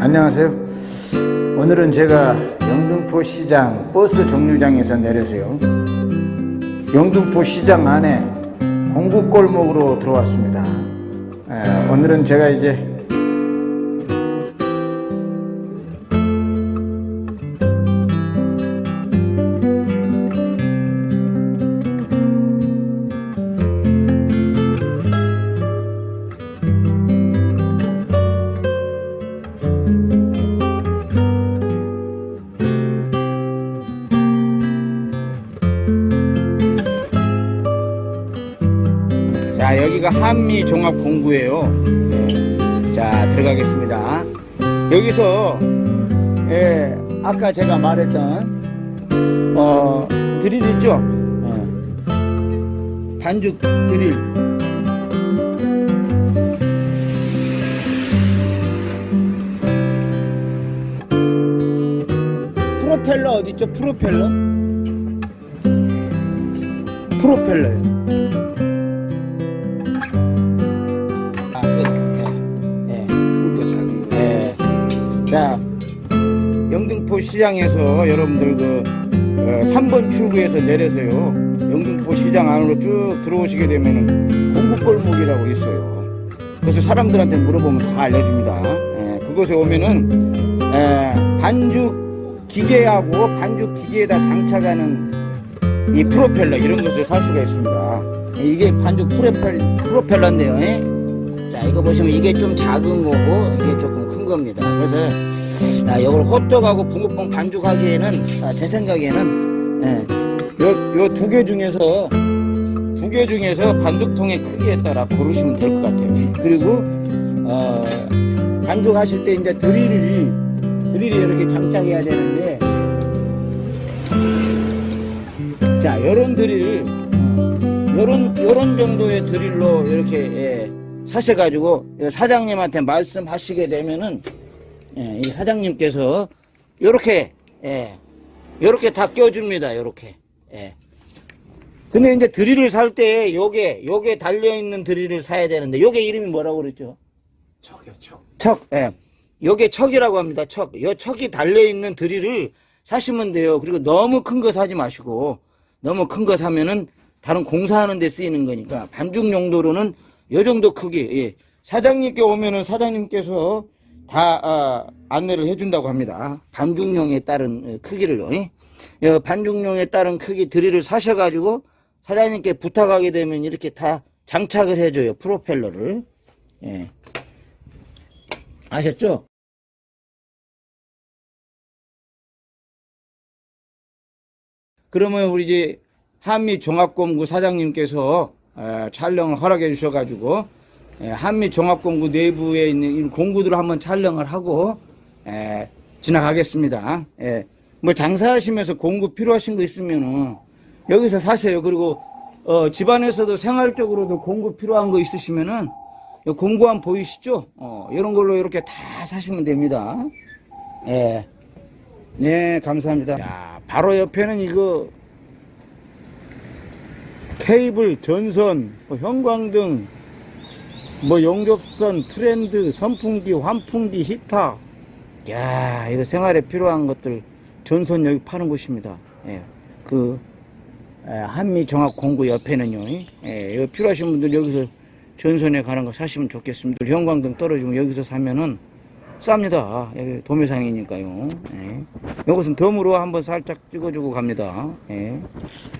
안녕하세요. 오늘은 제가 영등포 시장 버스 정류장에서 내려서요. 영등포 시장 안에 공구골목으로 들어왔습니다. 에, 오늘은 제가 이제 자 여기가 한미 종합 공구예요. 네. 자 들어가겠습니다. 여기서 예, 아까 제가 말했던 어, 드릴 있죠? 예. 반죽 드릴. 프로펠러 어디 있죠? 프로펠러? 프로펠러요. 영등포 시장에서 여러분들 그 어, 3번 출구에서 내려서요. 영등포 시장 안으로 쭉 들어오시게 되면은 공구골목이라고 있어요. 그래서 사람들한테 물어보면 다 알려줍니다. 예, 그곳에 오면은 예, 반죽 기계하고 반죽 기계에다 장착하는 이 프로펠러 이런 것을 살 수가 있습니다. 이게 반죽 프로펠, 프로펠러인데요. 예? 자, 이거 보시면 이게 좀 작은 거고 이게 조금 큰 겁니다. 그래서 아, 이걸 호떡하고 붕어빵 반죽하기에는 아, 제 생각에는 예, 요두 개 중에서 두 개 중에서 반죽통의 크기에 따라 고르시면 될 것 같아요. 그리고 어, 반죽하실 때 이제 드릴이 드릴이 이렇게 장착해야 되는데 자, 요런 드릴 요런 요런 정도의 드릴로 이렇게 예, 사셔 가지고 사장님한테 말씀하시게 되면은 예, 이 사장님께서 요렇게 예, 요렇게 다 껴줍니다. 요렇게. 예. 근데 이제 드릴을 살 때 요게 요게 달려 있는 드릴을 사야 되는데 요게 이름이 뭐라고 그랬죠? 척이요 척. 척. 예. 요게 척이라고 합니다. 척. 요 척이 달려 있는 드릴을 사시면 돼요. 그리고 너무 큰 거 사지 마시고 너무 큰 거 사면은 다른 공사하는 데 쓰이는 거니까 반죽 용도로는 요 정도 크기. 예. 사장님께 오면은 사장님께서 다 아, 안내를 해준다고 합니다. 반죽용에 따른 어, 크기를요. 예. 어, 반죽용에 따른 크기 드릴을 사셔가지고 사장님께 부탁하게 되면 이렇게 다 장착을 해줘요. 프로펠러를. 예. 아셨죠? 그러면 우리 이제 한미 종합공구 사장님께서 에, 촬영을 허락해 주셔가지고 에, 한미 종합공구 내부에 있는 이 공구들을 한번 촬영을 하고 에, 지나가겠습니다. 예. 뭐 장사하시면서 공구 필요하신 거 있으면은 여기서 사세요. 그리고 어, 집안에서도 생활적으로도 공구 필요한 거 있으시면은 요 공구함 보이시죠? 어, 이런 걸로 이렇게 다 사시면 됩니다. 예. 네, 감사합니다. 자, 바로 옆에는 이거 케이블, 전선, 뭐 형광등, 뭐 용접선, 트렌드, 선풍기, 환풍기, 히터. 야, 이거 생활에 필요한 것들 전선 여기 파는 곳입니다. 예. 그 에, 한미 종합 공구 옆에는요. 예, 이거 필요하신 분들 여기서 전선에 가는 거 사시면 좋겠습니다. 형광등 떨어지면 여기서 사면은 쌉니다. 여기 도매상이니까요. 예. 이것은 덤으로 한번 살짝 찍어주고 갑니다. 예.